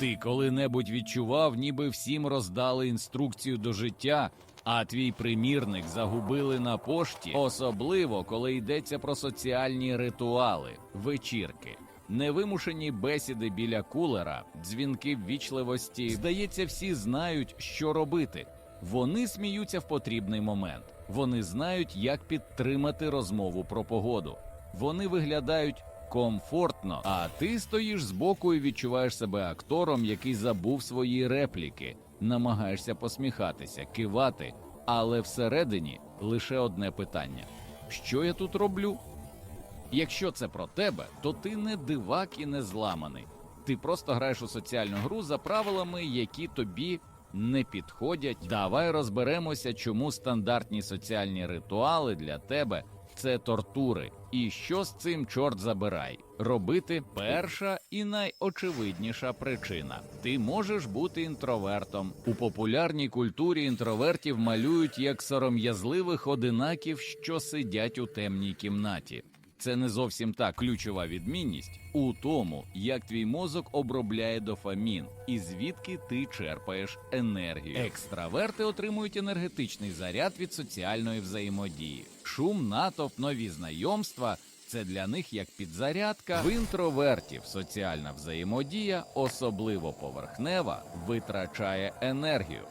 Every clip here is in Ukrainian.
Ти коли-небудь відчував, ніби всім роздали інструкцію до життя, а твій примірник загубили на пошті, особливо коли йдеться про соціальні ритуали, вечірки. Невимушені бесіди біля кулера, дзвінки ввічливості. Здається, всі знають, що робити. Вони сміються в потрібний момент. Вони знають, як підтримати розмову про погоду. Вони виглядають комфортно, а ти стоїш збоку і відчуваєш себе актором, який забув свої репліки, намагаєшся посміхатися, кивати, але всередині лише одне питання: що я тут роблю? Якщо це про тебе, то ти не дивак і не зламаний. Ти просто граєш у соціальну гру за правилами, які тобі не підходять. Давай розберемося, чому стандартні соціальні ритуали для тебе це тортури. І що з цим чорт забирай? Робити перша і найочевидніша причина: ти можеш бути інтровертом. У популярній культурі інтровертів малюють як сором'язливих одинаків, що сидять у темній кімнаті. Це не зовсім так. Ключова відмінність у тому, як твій мозок обробляє дофамін і звідки ти черпаєш енергію. Екстраверти отримують енергетичний заряд від соціальної взаємодії. Шум, натовп, нові знайомства. Це для них як підзарядка. В інтровертів соціальна взаємодія, особливо поверхнева, витрачає енергію.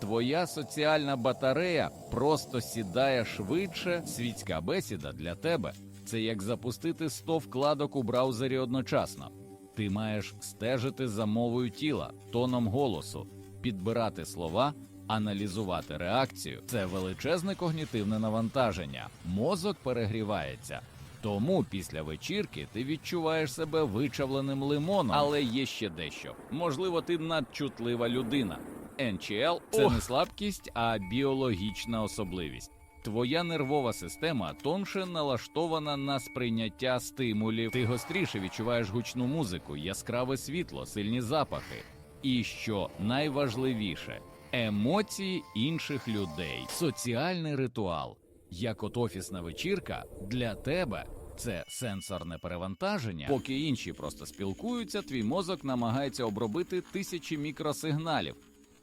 Твоя соціальна батарея просто сідає швидше. Світська бесіда для тебе це як запустити 100 вкладок у браузері одночасно. Ти маєш стежити за мовою тіла, тоном голосу, підбирати слова, аналізувати реакцію. Це величезне когнітивне навантаження. Мозок перегрівається. Тому після вечірки ти відчуваєш себе вичавленим лимоном, але є ще дещо. Можливо, ти надчутлива людина. NCL – це не слабкість, а біологічна особливість. Твоя нервова система тонше налаштована на сприйняття стимулів. Ти гостріше відчуваєш гучну музику, яскраве світло, сильні запахи. І що найважливіше емоції інших людей. Соціальний ритуал, як от офісна вечірка, для тебе. Це сенсорне перевантаження. Поки інші просто спілкуються, твій мозок намагається обробити тисячі мікросигналів,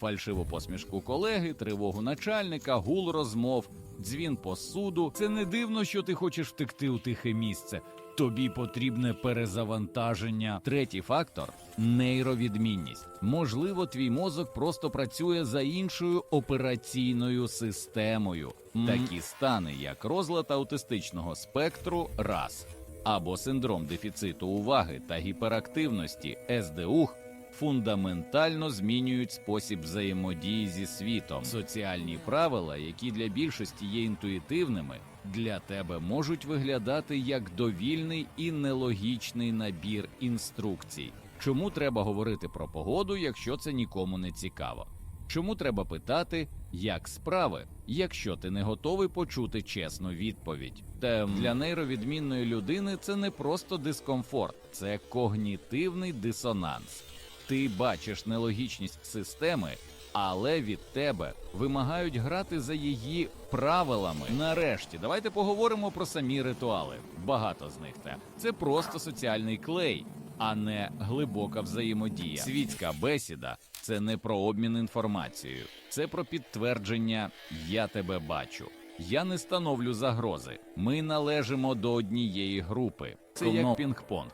фальшиву посмішку колеги, тривогу начальника, гул розмов, дзвін посуду. Це не дивно, що ти хочеш втекти у тихе місце. Тобі потрібне перезавантаження. Третій фактор нейровідмінність. Можливо, твій мозок просто працює за іншою операційною системою. Такі стани, як розлад аутистичного спектру, раз або синдром дефіциту уваги та гіперактивності СДУХ фундаментально змінюють спосіб взаємодії зі світом. Соціальні правила, які для більшості є інтуїтивними, для тебе можуть виглядати як довільний і нелогічний набір інструкцій. Чому треба говорити про погоду, якщо це нікому не цікаво? Чому треба питати, як справи, якщо ти не готовий почути чесну відповідь? Та для нейровідмінної людини це не просто дискомфорт, це когнітивний дисонанс. Ти бачиш нелогічність системи, але від тебе вимагають грати за її правилами. Нарешті, давайте поговоримо про самі ритуали. Багато з них те це просто соціальний клей, а не глибока взаємодія. Світська бесіда це не про обмін інформацією, це про підтвердження Я тебе бачу. Я не становлю загрози. Ми належимо до однієї групи. Це як пінг-понг.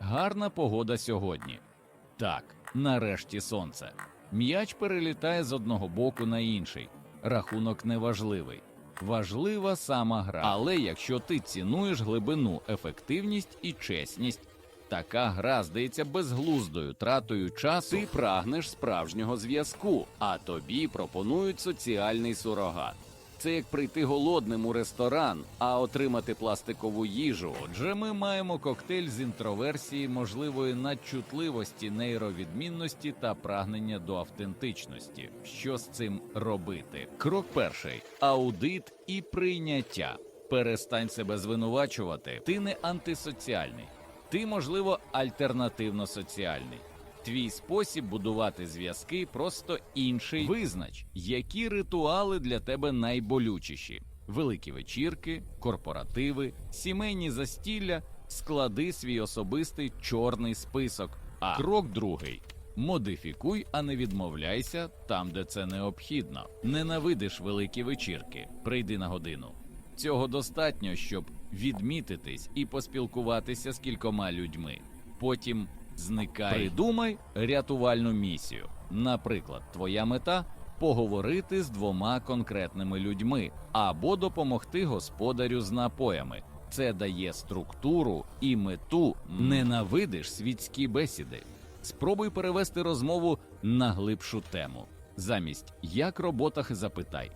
Гарна погода сьогодні. Так, нарешті сонце. М'яч перелітає з одного боку на інший. Рахунок неважливий. Важлива сама гра. Але якщо ти цінуєш глибину, ефективність і чесність, така гра здається безглуздою тратою часу. Ти прагнеш справжнього зв'язку, а тобі пропонують соціальний сурогат. Це як прийти голодним у ресторан, а отримати пластикову їжу. Отже, ми маємо коктейль з інтроверсії, можливої надчутливості, нейровідмінності та прагнення до автентичності. Що з цим робити? Крок перший: аудит і прийняття. Перестань себе звинувачувати. Ти не антисоціальний, ти, можливо, альтернативно соціальний. Твій спосіб будувати зв'язки просто інший. Визнач, які ритуали для тебе найболючіші: великі вечірки, корпоративи, сімейні застілля, склади свій особистий чорний список. А крок другий. Модифікуй, а не відмовляйся там, де це необхідно. Ненавидиш великі вечірки. Прийди на годину. Цього достатньо, щоб відмітитись і поспілкуватися з кількома людьми. Потім зникай. Придумай рятувальну місію. Наприклад, твоя мета поговорити з двома конкретними людьми або допомогти господарю з напоями. Це дає структуру і мету. Ненавидиш світські бесіди. Спробуй перевести розмову на глибшу тему. Замість як роботах запитай.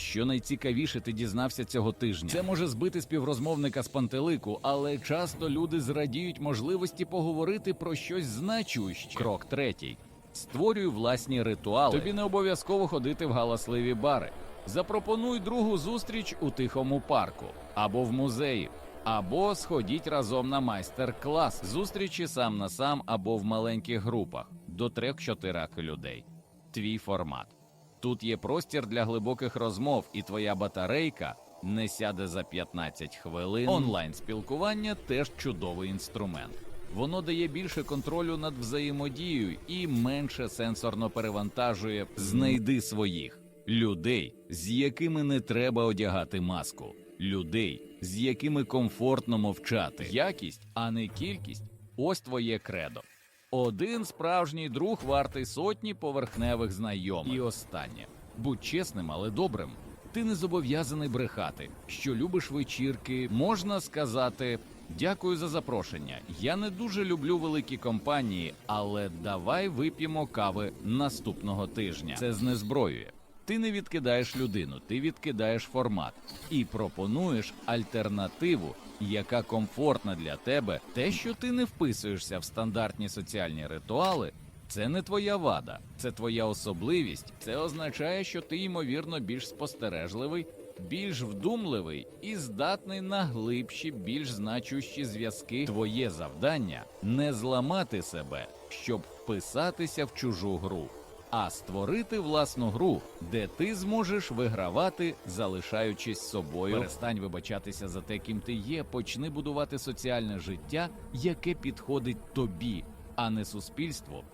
Що найцікавіше ти дізнався цього тижня? Це може збити співрозмовника з пантелику, але часто люди зрадіють можливості поговорити про щось значуще. Крок третій: створюй власні ритуали. Тобі не обов'язково ходити в галасливі бари. Запропонуй другу зустріч у тихому парку або в музеї. Або сходіть разом на майстер-клас, зустрічі сам на сам або в маленьких групах до трьох-чотирьох людей. Твій формат. Тут є простір для глибоких розмов, і твоя батарейка не сяде за 15 хвилин. Онлайн спілкування теж чудовий інструмент. Воно дає більше контролю над взаємодією і менше сенсорно перевантажує. Знайди своїх людей, з якими не треба одягати маску, людей, з якими комфортно мовчати. Якість, а не кількість. Ось твоє кредо. Один справжній друг вартий сотні поверхневих знайомих. І останнє будь чесним, але добрим. Ти не зобов'язаний брехати. Що любиш вечірки, можна сказати. Дякую за запрошення. Я не дуже люблю великі компанії, але давай вип'ємо кави наступного тижня. Це знезброює. Ти не відкидаєш людину, ти відкидаєш формат і пропонуєш альтернативу, яка комфортна для тебе. Те, що ти не вписуєшся в стандартні соціальні ритуали, це не твоя вада, це твоя особливість. Це означає, що ти ймовірно більш спостережливий, більш вдумливий і здатний на глибші, більш значущі зв'язки. Твоє завдання не зламати себе, щоб вписатися в чужу гру а створити власну гру, де ти зможеш вигравати, залишаючись собою. Перестань вибачатися за те, ким ти є. Почни будувати соціальне життя, яке підходить тобі, а не суспільству,